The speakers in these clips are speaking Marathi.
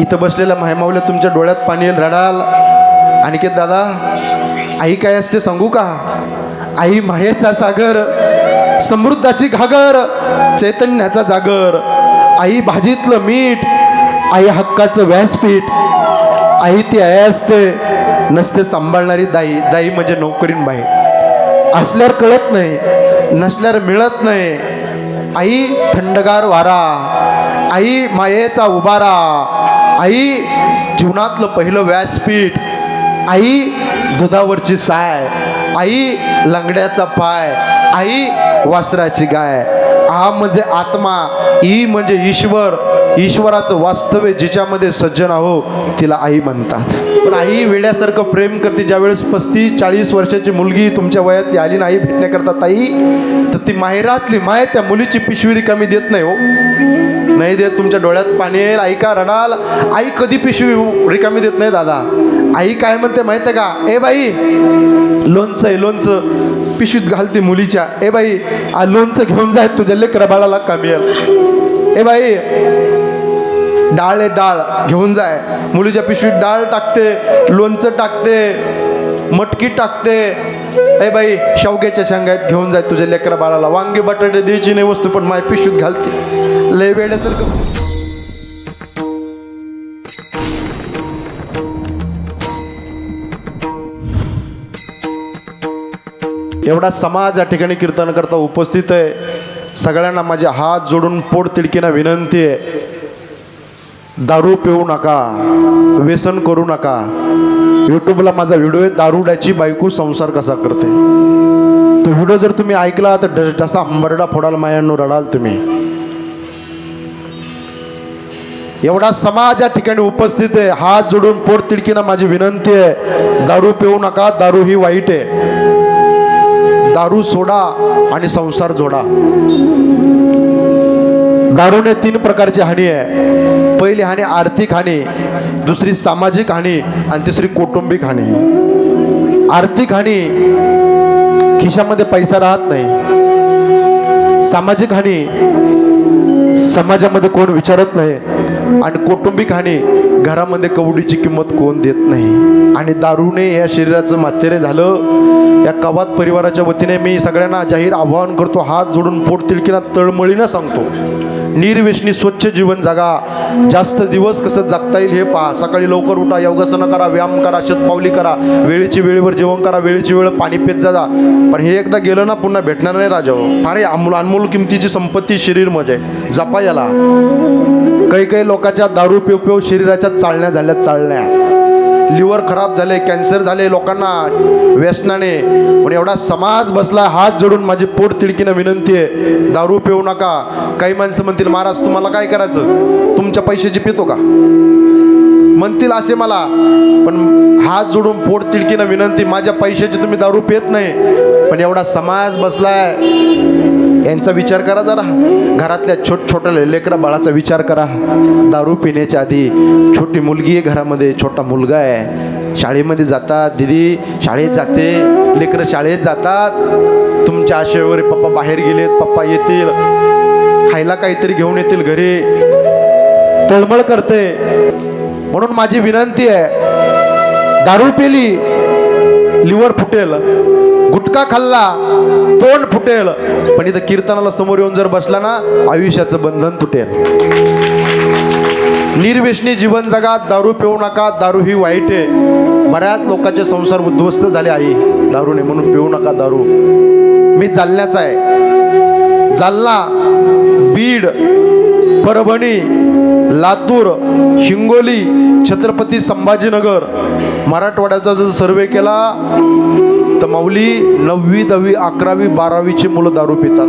इथं बसलेल्या मायमावल्या तुमच्या डोळ्यात पाणी येईल रडाल. आणखी दादा आई काय असते सांगू का? आई मायेचा सागर समृद्धाची घागर चैतन्याचा जागर. आई भाजीतलं मीठ आई हक्काचं व्यासपीठ. आई ती आई असते नसते सांभाळणारी दाई. दाई म्हणजे नोकरीन बाई असल्यावर कळत नाही नसल्यावर मिळत नाही. आई थंडगार वारा. आई मायेचा उभारा. आई जीवनातलं पहिलं व्यासपीठ आई दुधावरची साय. आई लंगड्याचा पाय. आई वासराची गाय. आ म्हणजे आत्मा. ई म्हणजे ईश्वर. ईश्वराचं वास्तव्य जिच्यामध्ये सज्जन आहो तिला आई म्हणतात. पण आई वेड्यासारखं प्रेम करते. ज्यावेळेस पस्तीस चाळीस वर्षाची मुलगी तुमच्या वयातली आली नाही भेटण्याकरता ताई तर ती माहेरातली माय त्या मुलीची पिशवी रिकामी देत नाही हो. नाही देत तुमच्या डोळ्यात पाणी येईल आई का रडाल. आई कधी पिशवी रिकामी देत नाही दादा. आई काय म्हणते माहिती आहे का? ए बाई लोणचं आहे लोणचं. पिशवीत घालते मुलीच्या. ए बाई आ लोणचं घेऊन जाय तुझ्या लेकरा बाळाला कमी ए बाई डाळ आहे डाळ. घेऊन जाय मुलीच्या पिशवीत डाळ टाकते लोणचं टाकते मटकी टाकते. ए बाई शेवग्याच्या शेंगात घेऊन जाय तुझ्या लेकरा बाळाला. वांगे बटाटे द्यायची नाही वस्तू पण माय पिशवीत घालते. लय वेड्यासारखं. एवढा समाज या ठिकाणी कीर्तन करता उपस्थित आहे. सगळ्यांना माझे हात जोडून पोट तिडकीना विनंती आहे. दारू पिऊ नका व्यसन करू नका. यूट्यूबला माझा व्हिडिओ आहे दारुड्याची बायको संसार कसा करते? तो व्हिडिओ जर तुम्ही ऐकला तर ढ- ढसा हंबरडा फोडाल मायांनो रडाल तुम्ही. एवढा समाज या ठिकाणी उपस्थित आहे. हात जोडून पोट तिडकीनं माझी विनंती आहे. दारू पिऊ नका दारू ही वाईट आहे. दारू सोडा आणि संसार जोडा. दारूने तीन प्रकारची हानी आहे. पहिली हानी आर्थिक हानी दुसरी सामाजिक हानी आणि तिसरी कौटुंबिक हानी. आर्थिक हानी खिशामध्ये पैसा राहत नाही. सामाजिक हानी समाजामध्ये कोण विचारत नाही. आणि कौटुंबिक हानी घरामध्ये कवडीची किंमत कोण देत नाही. आणि दारूने या शरीराचं माथेरे झालं. या कवात परिवाराच्या वतीने मी सगळ्यांना जाहीर आवाहन करतो. हात जोडून पोट तिळकीना तळमळीनं सांगतो. निर्व्यसनी स्वच्छ जीवन जगा. जास्त दिवस कसं जगता येईल हे पहा. सकाळी लवकर उठा योगासनं करा व्यायाम करा शतपावली करा. वेळेची वेळेवर जेवण करा वेळेची वेळ पाणी पेत जा. पण हे एकदा गेलं ना पुन्हा भेटणार नाही राजा अरे फार अमूल अनमोल किमतीची संपत्ती शरीर म्हणजे जपा याला. काही काही लोकांच्या दारू पिऊ पिऊ शरीराच्या चालण्या झाल्या चालण्या. लिव्हर खराब झाले कॅन्सर झाले लोकांना व्यसनाने. पण एवढा समाज बसला हात जोडून माझी पोट तिडकीनं विनंती आहे. दारू पिऊ नका. काही माणसं म्हणतील महाराज तुम्हाला काय करायचं? तुमच्या पैशाची पितो का? म्हणतील असे मला. पण हात जोडून पोट तिडकीनं विनंती माझ्या पैशाची तुम्ही दारू पेत नाही. पण एवढा समाज बसलाय. यांचा विचार करा जरा. घरातल्या छोट छोट्या लेकरा बाळाचा विचार करा. दारू पिण्याच्या आधी छोटी मुलगी आहे घरामध्ये छोटा मुलगा आहे. शाळेमध्ये जातात. दिदी शाळेत जाते. लेकरं शाळेत जातात. तुमच्या आशेवर पप्पा बाहेर गेलेत पप्पा येतील. खायला काहीतरी घेऊन येतील घरी. तळमळ करते. म्हणून माझी विनंती आहे दारू पेली लिव्हर फुटेल. गुटखा खाल्ला तोंड फुटेल. पण इथं कीर्तनाला समोर येऊन जर बसला ना आयुष्याचं बंधन तुटेल. निर्व्यसनी जीवन जगात दारू पिऊ नका दारू ही वाईट आहे. बऱ्याच लोकांचे संसार उद्ध्वस्त झाले आहे. दारूने म्हणून पिऊ नका दारू. मी जालन्याचा आहे. जालना बीड परभणी लातूर हिंगोली छत्रपती संभाजीनगर. मराठवाड्याचा जर सर्वे केला तर माऊली नववी दहावी अकरावी बारावीची मुलं दारू पितात.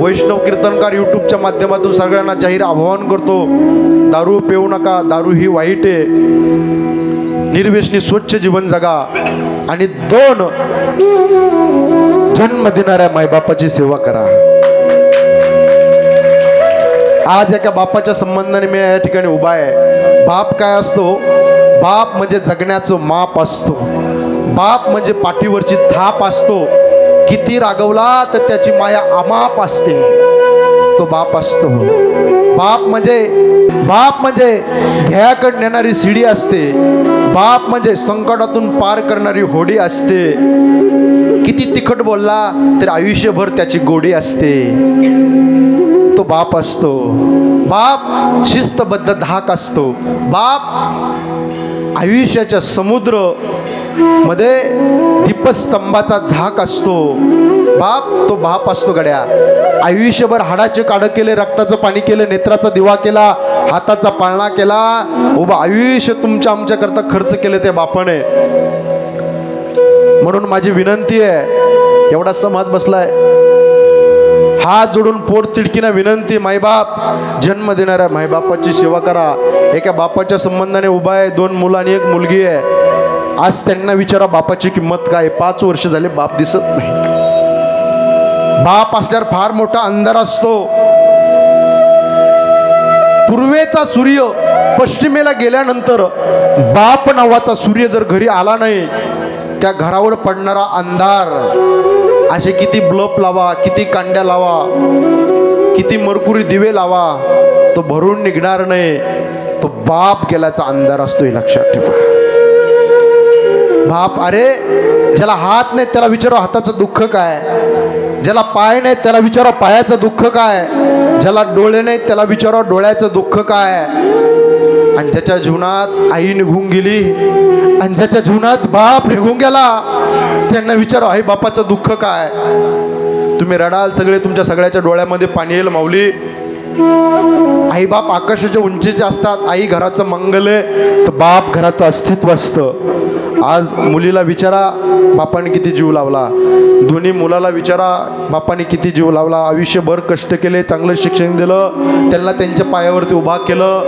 वैष्णव कीर्तनकार यूट्यूबच्या माध्यमातून सगळ्यांना जाहीर आवाहन करतो दारू पिऊ नका दारू ही वाईट आहे. निर्वेशनी स्वच्छ जीवन जगा आणि दोन जन्म देणाऱ्या मायबापाची सेवा करा. आज एका बापाच्या संबंधाने मी या ठिकाणी उभा आहे. बाप काय असतो? बाप म्हणजे जगण्याचं माप असतो. बाप म्हणजे पाठीवरची थाप असतो. किती रागवला तर त्याची माया अमाप असते. तो बाप असतो. बाप म्हणजे बाप म्हणजे ध्येयाकडे नेणारी शिडी असते. बाप म्हणजे संकटातून पार करणारी होडी असते. किती तिखट बोलला तर आयुष्यभर त्याची गोडी असते. तो बाप असतो. बाप शिस्तबद्ध धाक असतो. बाप आयुष्याच्या समुद्र मध्ये दीपस्तंभाचा झाक असतो. बाप तो बाप असतो गड्या. आयुष्यभर हाडाचे काढ केले रक्ताचं पाणी केलं नेत्राचा दिवा केला हाताचा पाळणा केला उभा आयुष्य तुमच्या आमच्याकरता खर्च केले ते बापाने. म्हणून माझी विनंती आहे एवढा समाज बसलाय. हात जोडून पोट तिडकीनं विनंती मायबाप जन्म देणाऱ्या मायबापाची सेवा करा. एका बापाच्या संबंधाने उभा आहे दोन मुलं आणि एक मुलगी आहे. आज त्यांना विचारा बापाची किंमत काय पाच वर्ष झाले बाप दिसत नाही. बाप असल्यावर फार मोठा अंधार असतो. पूर्वेचा सूर्य पश्चिमेला गेल्यानंतर बाप नावाचा सूर्य जर घरी आला नाही त्या घरावर पडणारा अंधार. असे किती ब्लप लावा किती कांड्या लावा किती मरकुरी दिवे लावा तो भरून निघणार नाही. तो बाप गेल्याचा अंधार असतो हे लक्षात ठेवा. बाप अरे ज्याला हात नाही त्याला विचारा हाताचं दुःख काय? ज्याला पाय नाही त्याला विचारा पायाचं दुःख काय? ज्याला डोळे नाहीत त्याला विचारा डोळ्याचं दुःख काय? आणि ज्याच्या जीवनात आई निघून गेली आणि ज्याच्या जीवनात बाप निघून गेला त्यांना विचारा आई बापाचं दुःख काय? तुम्ही रडाल सगळे तुमच्या सगळ्याच्या डोळ्यामध्ये पाणी येईल माऊली. आई बाप आकाशाच्या उंचीचे असतात आई घराचं मंगल आहे तर बाप घराचं अस्तित्व असतं. आज मुलीला विचारा बापाने किती जीव लावला. दोन्ही मुलाला विचारा बापाने किती जीव लावला. आयुष्यभर कष्ट केले चांगलं शिक्षण दिलं त्यांना त्यांच्या पायावरती उभा केलं.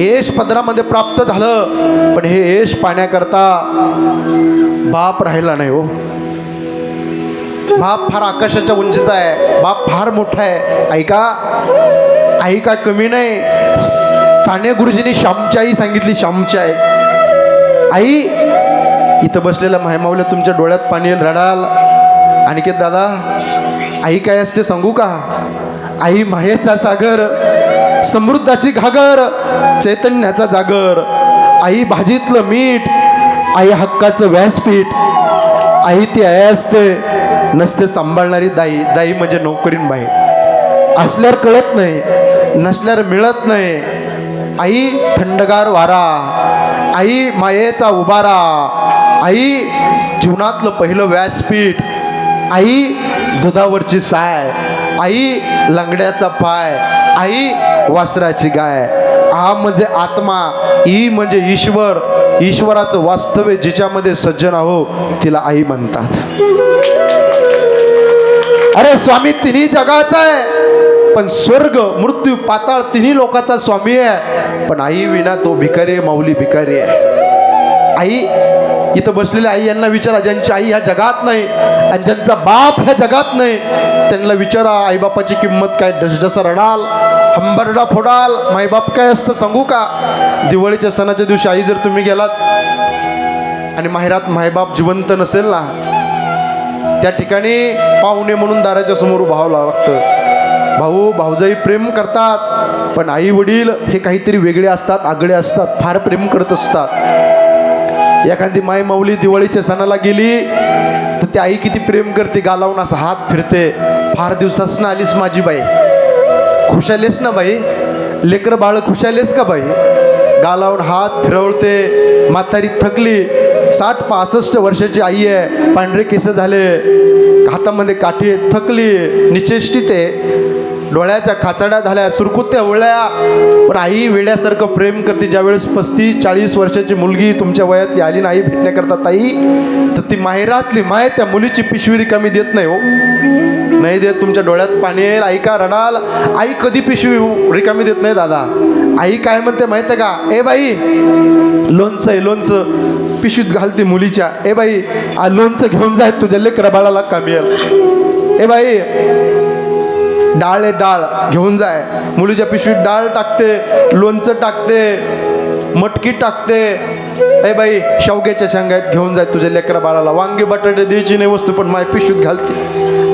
यश पदरामध्ये प्राप्त झालं पण हे यश पाण्याकरता बाप राहिला नाही हो. बाप फार आकाशाच्या उंचीचा आहे. बाप फार मोठा आहे. ऐका. आई काय कमी नाही. साने गुरुजींनी श्यामची आई सांगितली श्यामची आई आई इथं बसलेल्या मायमावल्या तुमच्या डोळ्यात पाणी येईल रडाल. आणखी दादा आई काय असते सांगू का? आई मायेचा सागर समृद्धाची घागर चैतन्याचा जागर. आई भाजीतलं मीठ आई हक्काचं व्यासपीठ. आई ती आई असते. नसते सांभाळणारी दाई दाई म्हणजे नोकरीन बाई. असल्यावर कळत नाही नसल्यावर मिळत नाही. आई थंडगार वारा आई मायेचा उभारा आई जीवनातलं पहिलं व्यासपीठ आई दुधावरची साय आई लंगड्याचा पाय आई वासराची गाय. आ म्हणजे आत्मा ई म्हणजे ईश्वर. ईश्वराचं वास्तव्य जिच्यामध्ये सज्जन आहो तिला आई म्हणतात. अरे स्वामी तिन्ही जगाचा आहे. पण स्वर्ग मृत्यू पाताळ तिन्ही लोकाचा स्वामी आहे. पण आई विना तो भिकारी आहे, माऊली भिकारी आहे. आई इथं बसलेल्या आई यांना विचारा ज्यांची आई ह्या जगात नाही आणि ज्यांचा बाप ह्या जगात नाही त्यांना विचारा आईबापाची किंमत काय डसडसा रडाल हंबरडा फोडाल माईबाप काय असतं सांगू का? दिवाळीच्या सणाच्या दिवशी आई जर तुम्ही गेलात आणि माहेरात मायबाप जिवंत नसेल ना त्या ठिकाणी पाहुणे म्हणून दाराच्या समोर उभावं लागतं. भाऊ भाऊजाई प्रेम करतात पण आई वडील हे काहीतरी वेगळे असतात आगळे असतात फार प्रेम करत असतात. एखादी माय माऊली दिवाळीच्या सणाला गेली तर ती आई किती प्रेम करते गालावून असा हात फिरते. फार दिवसासनं आलीस माझी बाई. खुशालेस ना बाई? लेकर बाळ खुशालेस का बाई? गालावून हात फिरवते म्हातारी थकली साठ पासष्ट वर्षाची आई आहे. पांढरे केस झाले. हातामध्ये काठी थकली. निचेष्टित आहे. डोळ्याच्या खाचाड्या झाल्या. सुरकुत्या ओळ्या. पण आई वेड्यासारखं प्रेम करते. ज्यावेळेस पस्तीस चाळीस वर्षाची मुलगी तुमच्या वयातली आली नाही भेटण्याकरता ताई तर ती माहेरातली माय त्या मुलीची पिशवी रिकामी देत नाही हो. नाही देत. तुमच्या डोळ्यात पाणी येईल. आई का रडाल? आई कधी पिशवी रिकामी देत नाही दादा. आई काय म्हणते माहिती आहे का? ए बाई लोणचं आहे लोणचं. पिशवीत घालते मुलीच्या. ए बाई आ लोणचं घेऊन जाय तुझ्या लेकरा बाळाला कामी ए बाई डाळ आहे डाळ घेऊन जाय मुलीच्या पिशवीत डाळ टाकते लोणचं टाकते मटकी टाकते. ए बाई शेवग्याच्या शेंगात घेऊन जाय तुझ्या लेकरा बाळाला. वांगे बटाटे द्यायची नाही वस्तू पण माय पिशवीत घालते.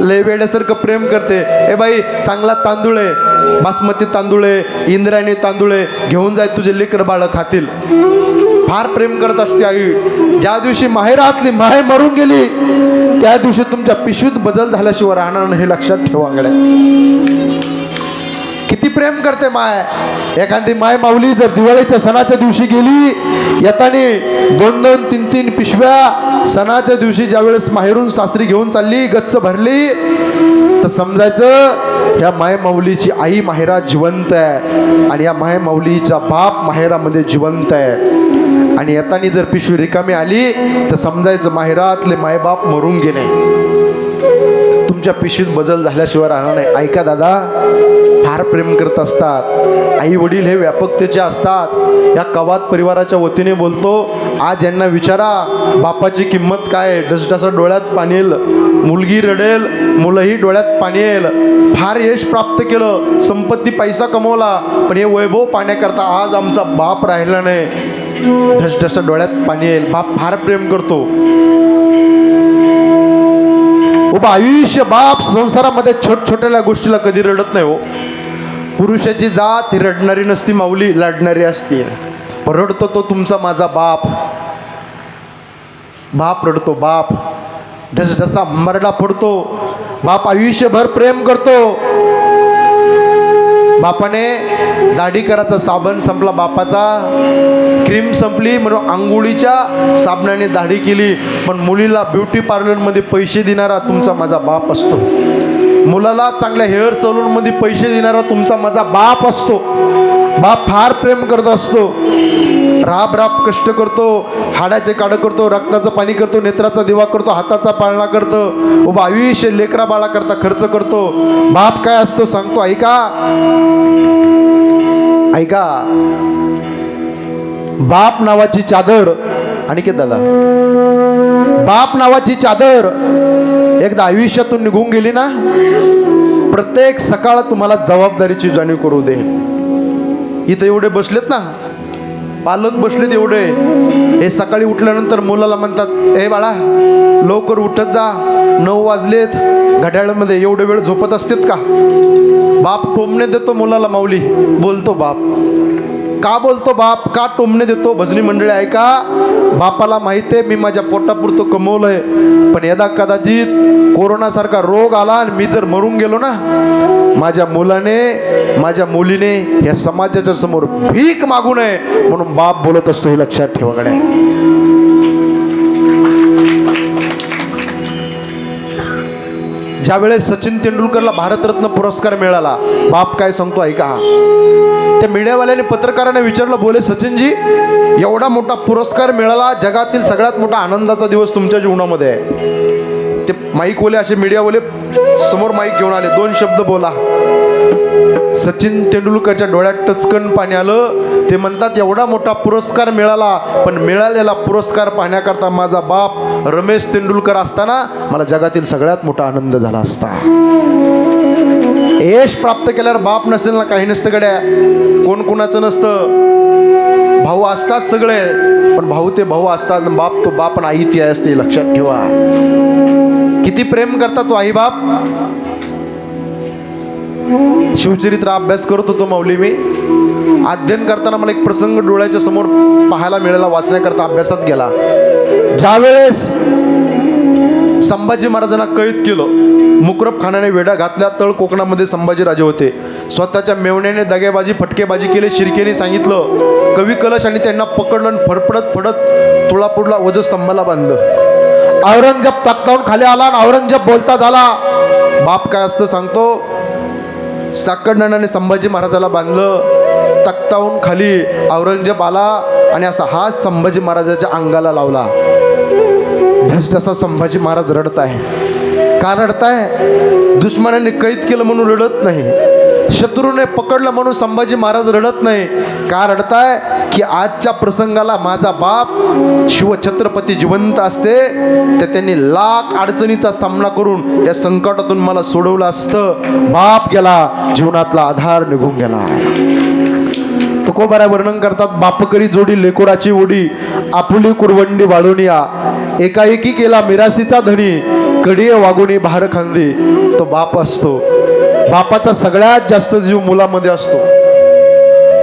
लय वेड्यासारखं प्रेम करते. ए बाई चांगला तांदूळ आहे बासमती तांदूळ आहे इंद्रायणी तांदूळ आहे घेऊन जाय तुझे लेकर बाळ खातील. फार प्रेम करत असते आई. ज्या दिवशी माहेरातली माय मरून गेली त्या दिवशी तुमच्या पिशवीत बदल झाल्याशिवाय राहणार नाही हे लक्षात ठेवा गड्या किती प्रेम करते माय. एखादी माय माऊली जर दिवाळीच्या सणाच्या दिवशी गेली येतानी दोन दोन तीन तीन पिशव्या सणाच्या दिवशी ज्यावेळेस माहेरून सासरी घेऊन चालली गच्च भरली तर समजायचं ह्या माय माऊलीची आई माहेरा जिवंत आहे आणि या माय माऊलीचा बाप माहेरामध्ये जिवंत आहे. आणि येतानी जर पिशवी रिकामी आली तर समजायचं माहेरातले मायबाप मरून गेले. तुमच्या पिशवीत बदल झाल्याशिवाय राहणार नाही. ऐका दादा फार प्रेम करत असतात. आई वडील हे व्यापकतेचे असतात या कवात परिवाराच्या वतीने बोलतो आज यांना विचारा बापाची किंमत काय आहे? डोळ्यात पाणी येईल मुलगी रडेल मुलंही डोळ्यात पाणी येईल. फार यश प्राप्त केलं संपत्ती पैसा कमवला पण हे वैभव पाण्याकरता आज आमचा बाप राहिला नाही. ढसढसा डोळ्यात पाणी येईल बाप फार प्रेम करतो. उभा आयुष्य बाप संसारामध्ये छोट छोट्या गोष्टीला कधी रडत नाही हो. पुरुषाची जात ही रडणारी नसती माऊली लढणारी असते. रडतो तो तुमचा माझा बाप. बाप रडतो बाप. ढसढसा मरडा पडतो बाप आयुष्यभर प्रेम करतो. बापाने दाढी करायचा साबण संपला बापाचा क्रीम संपली म्हणून आंघोळीच्या साबणाने दाढी केली. पण मुलीला ब्युटी पार्लरमध्ये पैसे देणारा तुमचा माझा बाप असतो. मुलाला चांगल्या हेअर सलूनमध्ये पैसे देणारा तुमचा माझा बाप असतो. बाप फार प्रेम करत असतो. राब राब कष्ट करतो. हाडाचे काढं करतो रक्ताचं पाणी करतो नेत्राचा दिवा करतो हाताचा पाळणा करतो उभा आयुष्य लेकरा बाळा करता खर्च करतो. बाप काय असतो सांगतो ऐका ऐका. बाप नावाची चादर आणि के दादा. बाप नावाची चादर एकदा आयुष्यातून निघून गेली ना प्रत्येक सकाळ तुम्हाला जबाबदारीची जाणीव करू दे. इथं एवढे बसलेत ना पालक बसलेत एवढे. हे सकाळी उठल्यानंतर मुलाला म्हणतात ए बाळा लवकर उठत जा. नऊ वाजलेत. घड्याळामध्ये एवढे वेळ झोपत असतेत का? बाप टोमणे देतो मुलाला माऊली. बोलतो बाप. का बोलतो बाप? का टोमणे देतो? भजनी मंडळी ऐका. बापाला माहिती आहे मी माझ्या पोटापुरतं कमवलंय. पण यदा कदाचित कोरोनासारखा रोग आला आणि मी जर मरून गेलो ना माझ्या मुलाने माझ्या मुलीने या समाजाच्या समोर भीक मागू नये म्हणून बाप बोलत असतो हे लक्षात ठेवा गड्या. ज्यावेळेस सचिन तेंडुलकरला भारतरत्न पुरस्कार मिळाला बाप काय सांगतो ऐका त्या मीडियावाल्याने पत्रकाराने विचारलं बोले सचिनजी एवढा मोठा पुरस्कार मिळाला जगातील सगळ्यात मोठा आनंदाचा दिवस तुमच्या जीवनामध्ये आहे. ते माईकवाले असे मीडियावाले समोर माईक घेऊन आले. दोन शब्द बोला. सचिन तेंडुलकरच्या डोळ्यात टचकन पाणी आलं. ते म्हणतात एवढा मोठा पुरस्कार मिळाला पण मिळालेला पुरस्कार पाहण्याकरता माझा बाप रमेश तेंडुलकर असताना मला जगातील सगळ्यात मोठा आनंद झाला असता. यश प्राप्त केल्यावर बाप नसेल ना काही नसतं गड्या. कोण कोणाचं नसतं. भाऊ असतात सगळे पण भाऊ ते भाऊ असतात. आणि बाप तो बाप आणि आई ती असते लक्षात ठेवा. किती प्रेम करता तो आई बाप? शिवचरित्र अभ्यास करत होतो माऊली मी अध्ययन करताना मला एक प्रसंग डोळ्याच्या समोर पाहायला मिळाला वाचण्याकरता अभ्यासात गेला. ज्यावेळेस संभाजी महाराजांना कैद केलं मुकरब खानाने वेढा घातल्या तळ कोकणामध्ये संभाजीराजे होते. स्वतःच्या मेवण्याने दगेबाजी फटकेबाजी केले शिर्केने सांगितलं कवी कलश आणि त्यांना पकडलं आणि फडफडत फडत तुळापूरला वजस्तंभाला बांधलं. औरंगजेब तख्तावून खाली आला आणि औरंगजेब बोलता झाला बाप काय असतो सांगतो साकडनाने संभाजी महाराजाला बांधलं तख्ताहून खाली औरंगजेब आला आणि असा हात संभाजी महाराजाच्या अंगाला लावला. असा संभाजी महाराज रडत आहे. का रडताय? दुश्मनाने कैद केलं म्हणून रडत नाही. शत्रूने पकडलं म्हणून संभाजी महाराज रडत नाही. का रडताय? की आजच्या प्रसंगाला माझा बाप शिवछत्रपती जिवंत असते तर त्यांनी लाख अडचणीचा सामना करून या संकटातून मला सोडवलं असतं. बाप गेला जीवनातला आधार निघून गेला. तुकोबाऱ्या वर्णन करतात बापकरी जोडी लेकोराची ओढी आपुली कुरवंडी वाळुनिया. एकाएकी केला मिरासीचा धनी कडीये वागुनी भार खांदी. तो बाप असतो. बापाचा सगळ्यात जास्त जीव मुलामध्ये असतो.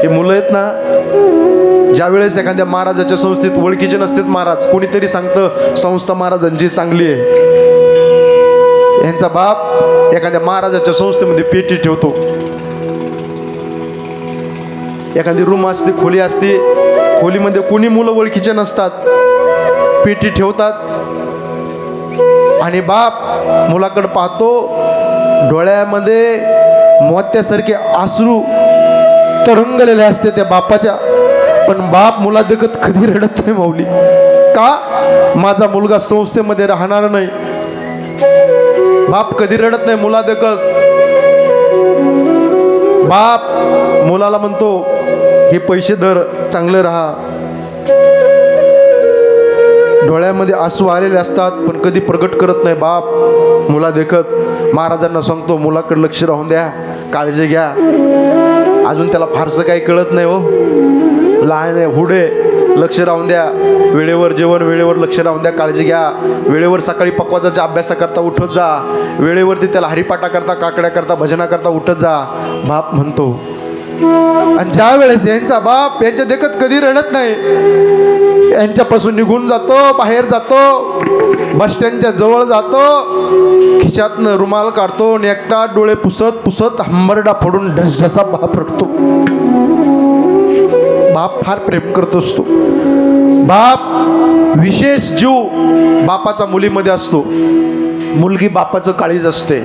हे मुलं आहेत ना ज्या वेळेस एखाद्या महाराजाच्या संस्थेत ओळखीचे नसतात महाराज कोणीतरी सांगतं संस्था महाराजांची चांगली आहे. यांचा बाप एखाद्या महाराजाच्या संस्थेमध्ये पेटी ठेवतो. एखादी रूम असते खोली असते खोलीमध्ये कोणी मुलं ओळखीचे नसतात पेटी ठेवतात. आणि बाप मुलाकडे पाहतो डोळ्यामध्ये मोत्यासारखे आसरू तरंगलेले असते त्या बापाच्या. पण बाप मुला देखत कधी रडत नाही माऊली. का? माझा मुलगा संस्थेमध्ये राहणार नाही. बाप कधी रडत नाही मुला देखत बाप मुलाला म्हणतो हे पैसे दर चांगले राहा. डोळ्यामध्ये आसू आलेले असतात पण कधी प्रगट करत नाही बाप. मुला देखत महाराजांना सांगतो मुलाकडे लक्ष राहून द्या काळजी घ्या. अजून त्याला फारसं काही कळत नाही हो. लहान आहे हुडे लक्ष राहून द्या. वेळेवर जेवण वेळेवर लक्ष राहून द्या काळजी घ्या. वेळेवर सकाळी पकवाजाच्या अभ्यासाकरता उठत जा. वेळेवरती त्याला हरिपाटा करता काकड्या करता भजना करता उठत जा. बाप म्हणतो आणि ज्या वेळेस यांचा बाप यांच्या देखत कधी रडत नाही यांच्यापासून निघून जातो बाहेर जातो बस स्टँडच्या जवळ जातो खिशातनं रुमाल काढतो आणि एकटा डोळे पुसत पुसत हंबरडा फोडून ढसढसा बाप रडतो. बाप फार प्रेम करत असतो. बाप विशेष जीव बापाचा मुलीमध्ये असतो. मुलगी बापाचं काळीज असते.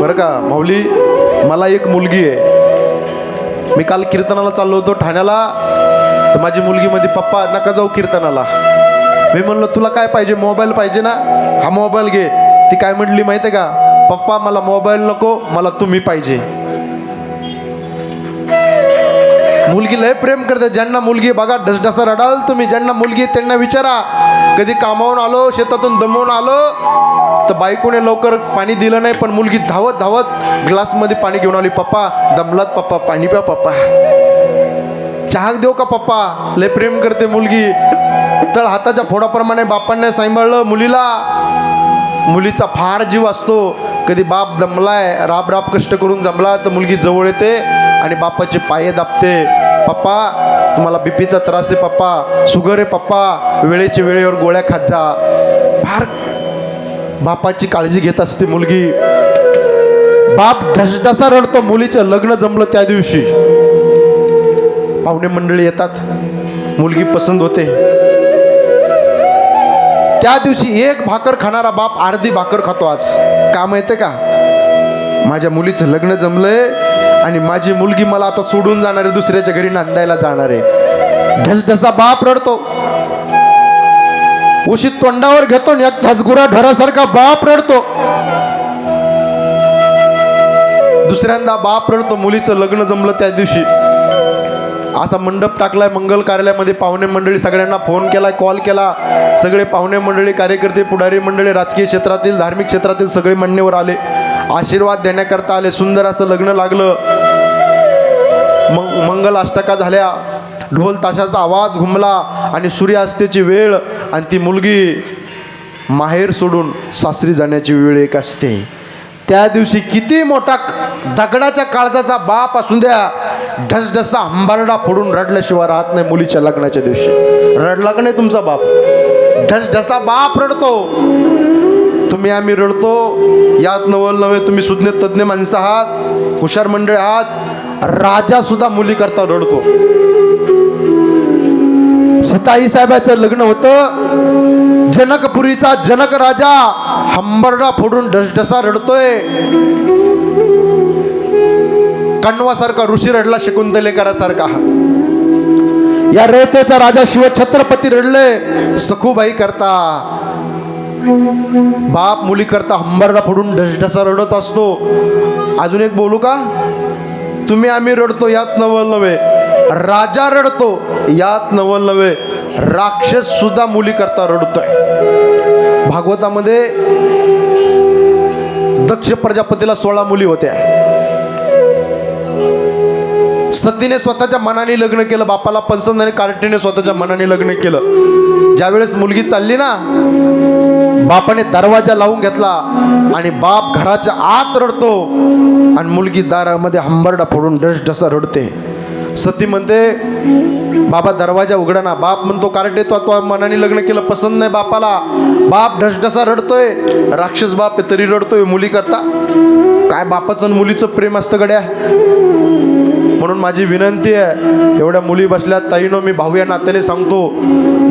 बरं का माऊली मला एक मुलगी आहे. मी काल कीर्तनाला चाललो होतो ठाण्याला. तर माझी मुलगी मध्ये पप्पा नका जाऊ कीर्तनाला. मी म्हणलो तुला काय पाहिजे? मोबाईल पाहिजे ना? हा मोबाईल घे. ती काय म्हटली माहिती आहे का? पप्पा मला मोबाईल नको मला तुम्ही पाहिजे. मुलगी लय प्रेम करते. ज्यांना मुलगी बघा डसडसा रडाल तुम्ही. ज्यांना मुलगी त्यांना विचारा. कधी कामावून आलो शेतातून दमवून आलो तर बायकोने लवकर पाणी दिलं नाही पण मुलगी धावत धावत ग्लासमध्ये पाणी घेऊन आली पप्पा दमलात पप्पा पाणी प्या पप्पा. चहाक देऊ का पप्पा? लय प्रेम करते मुलगी. तर हाताच्या फोडाप्रमाणे बापांनी सांभाळलं मुलीला. मुलीचा फार जीव असतो. कधी बाप दमलाय राब राब कष्ट करून जमला तर मुलगी जवळ येते आणि बापाचे पाये दाबते. पप्पा तुम्हाला बीपीचा त्रास आहे पप्पा. शुगर आहे पप्पा. वेळेच्या वेळेवर गोळ्या खात जा. फार बापाची काळजी घेत असते मुलगी. बाप ढसढसा रडतो मुलीचं लग्न जमलं त्या दिवशी. पाहुणे मंडळी येतात. मुलगी पसंत होते. त्या दिवशी एक भाकर खाणारा बाप अर्धी भाकर खातो आज. का येते का? माझ्या मुलीचं लग्न जमलंय. आणि माझी मुलगी मला आता सोडून जाणार आहे दुसऱ्याच्या घरी नांदायला जाणार आहे. ढसढसा बाप रडतो. उशी तोंडावर घेतो आणि धसगुरा ढरासारखा बाप रडतो. दुसऱ्यांदा बाप रडतो मुलीचं लग्न जमलं त्या दिवशी. असा मंडप टाकलाय मंगल कार्यालयामध्ये पाहुणे मंडळी सगळ्यांना फोन केला कॉल केला. सगळे पाहुणे मंडळी कार्यकर्ते पुढारी मंडळी राजकीय क्षेत्रातील धार्मिक क्षेत्रातील सगळे मान्यवर आले. आशीर्वाद देण्याकरता आले. सुंदर असं लग्न लागलं. मग मंगल अष्टका झाल्या. ढोल ताशाचा आवाज घुमला आणि सूर्यास्तेची वेळ आणि ती मुलगी माहेर सोडून सासरी जाण्याची वेळ एक असते. त्या दिवशी किती मोठा दगडाच्या काळजाचा बाप असून द्या ढसढसा हंबारडा फोडून रडल्याशिवाय राहत नाही मुलीच्या लग्नाच्या दिवशी. रडला का नाही तुमचा बाप? ढसढसा बाप रडतो. तुम्ही आम्ही रडतो. यात नवल नव्हे तुम्ही सुज्ञ तज्ज्ञ माणसं आहात हुशार मंडळ आहात राजा सुद्धा मुली करता रडतो. सीताई साहेबाचं लग्न होतं. जनकपुरीचा जनक राजा हंबरडा फोडून ढसढसा रडतोय. कण्वासारखा ऋषी रडला शकुंतलेकरासारखा. या रयतेचा राजा शिव छत्रपती रडले सखूबाई करता. बाप मुली करता हंबरडा फोडून ढसढसा रडत असतो. अजून एक बोलू का? तुम्ही आम्ही रडतो यात नवल नव्हे. राजा रडतो यात नवल नव्हे. राक्षस सुद्धा मुली करता रडतोय. भागवतामध्ये दक्ष प्रजापतीला सोळा मुली होत्या. सतीने स्वतःच्या मनाने लग्न केलं बापाला पसंत आणि कार्टीने स्वतःच्या मनाने लग्न केलं. ज्यावेळेस मुलगी चालली ना बापाने दरवाजा लावून घेतला आणि बाप घराच्या आत रडतो आणि मुलगी दारामध्ये हंबरडा फोडून ढसढसा रडते. सती म्हणते बाबा दरवाजा उघडा ना. बाप म्हणतो कार्टे तो तो मनाने लग्न केलं पसंत नाही बापाला. बाप ढसढसा रडतोय. राक्षस बाप आहे तरी रडतोय मुली करता काय बापाचं आणि मुलीचं प्रेम असतं गड्या? म्हणून माझी विनंती आहे एवढ्या मुली बसल्या ताईनो मी भाऊ या नात्याने सांगतो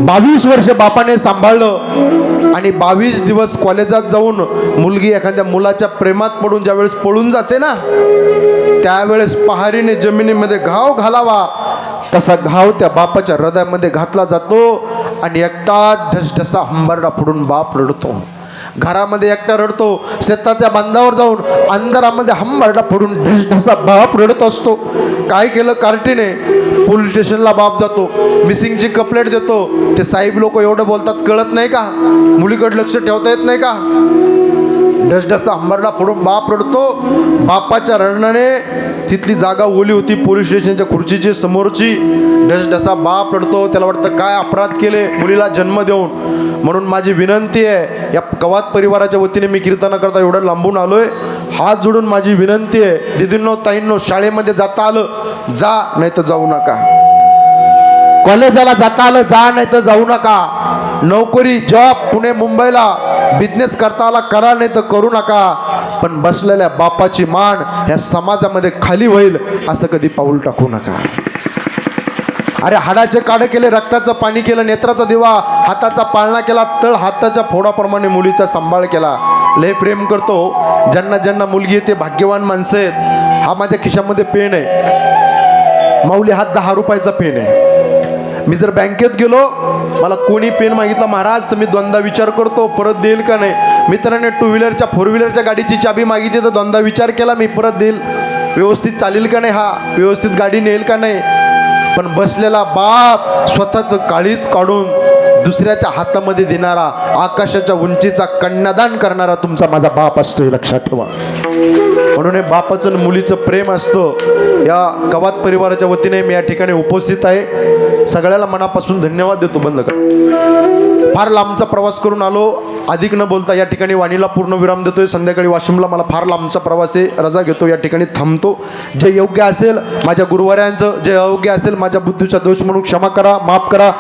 बावीस वर्ष बापाने सांभाळलं आणि बावीस दिवस कॉलेजात जाऊन मुलगी एखाद्या मुलाच्या प्रेमात पडून ज्यावेळेस पळून जाते ना त्यावेळेस पहारीने जमिनीमध्ये घाव घालावा. तसा घाव त्या बापाच्या हृदयामध्ये घातला जातो आणि एकटा ढसढसा हंबरडा पडून बाप रडतो. घरामध्ये एकटा रडतो शेताच्या बांधावर जाऊन अंधारामध्ये हंबरडा फोडून ढसा बाप रडत असतो. काय केलं कार्टीने? पोलीस स्टेशनला बाप जातो. मिसिंगची कंप्लेंट देतो. ते साहेब लोक एवढं बोलतात कळत नाही का? मुलीकडे लक्ष ठेवता येत नाही का? डसडसा अंबरला फोडून बाप रडतो. बापाच्या रडण्याने तिथली जागा ओली होती. पोलीस स्टेशनच्या खुर्चीची समोरची. डसडसा बाप रडतो. त्याला वाटतं काय अपराध केले? मुलीला जन्म देऊन. म्हणून माझी विनंती आहे या कवात परिवाराच्या वतीने मी कीर्तनाकरता एवढं लांबून आलोय. हात जोडून माझी विनंती आहे दिदींनो ताईंनो शाळेमध्ये जाता आलं जा नाही तर जाऊ नका. कॉलेजाला जाता आलं जा नाही तर जाऊ नका. नोकरी जॉब पुणे मुंबईला. बिझनेस करता आला करा नाही तर करू नका. पण बसलेल्या बापाची मान ह्या समाजामध्ये खाली होईल असं कधी पाऊल टाकू नका. अरे हाडाचे काढे केले रक्ताचं पाणी केलं नेत्राचा दिवा हाताचा पाळणा केला तळ हाताच्या फोडाप्रमाणे मुलीचा सांभाळ केला. लय प्रेम करतो हो. ज्यांना ज्यांना मुलगी ते भाग्यवान माणसं आहेत. हा माझ्या खिशामध्ये पेन आहे. माऊली हा दहा रुपयाचा पेन आहे. मी जर बँकेत गेलो मला कोणी पेन मागितला महाराज तर मी द्वंदा विचार करतो परत देईल का नाही? मित्राने टू व्हीलरच्या फोर व्हीलरच्या गाडीची चाबी मागितली तर द्वंदा विचार केला मी परत देईल. व्यवस्थित चालेल का नाही? हा व्यवस्थित गाडी नेईल का नाही? पण बसलेला बाप स्वतःचं काळीच काढून दुसऱ्याच्या हातामध्ये देणारा आकाशाच्या उंचीचा कन्यादान करणारा तुमचा माझा बाप असतो हे लक्षात ठेवा. म्हणून हे बापाचं आणि मुलीचं प्रेम असतं. या कवात परिवाराच्या वतीने मी या ठिकाणी उपस्थित आहे. सगळ्याला मनापासून धन्यवाद देतो बंद कर फार लांबचा प्रवास करून आलो. अधिक न बोलता या ठिकाणी वाणीला पूर्ण विराम देतोय. संध्याकाळी वाशिमला मला फार लांबचा प्रवास आहे. रजा घेतो या ठिकाणी थांबतो. जे योग्य असेल माझ्या गुरुवाऱ्यांचं जे अयोग्य असेल माझ्या बुद्धीचा दोष म्हणून क्षमा करा माफ करा.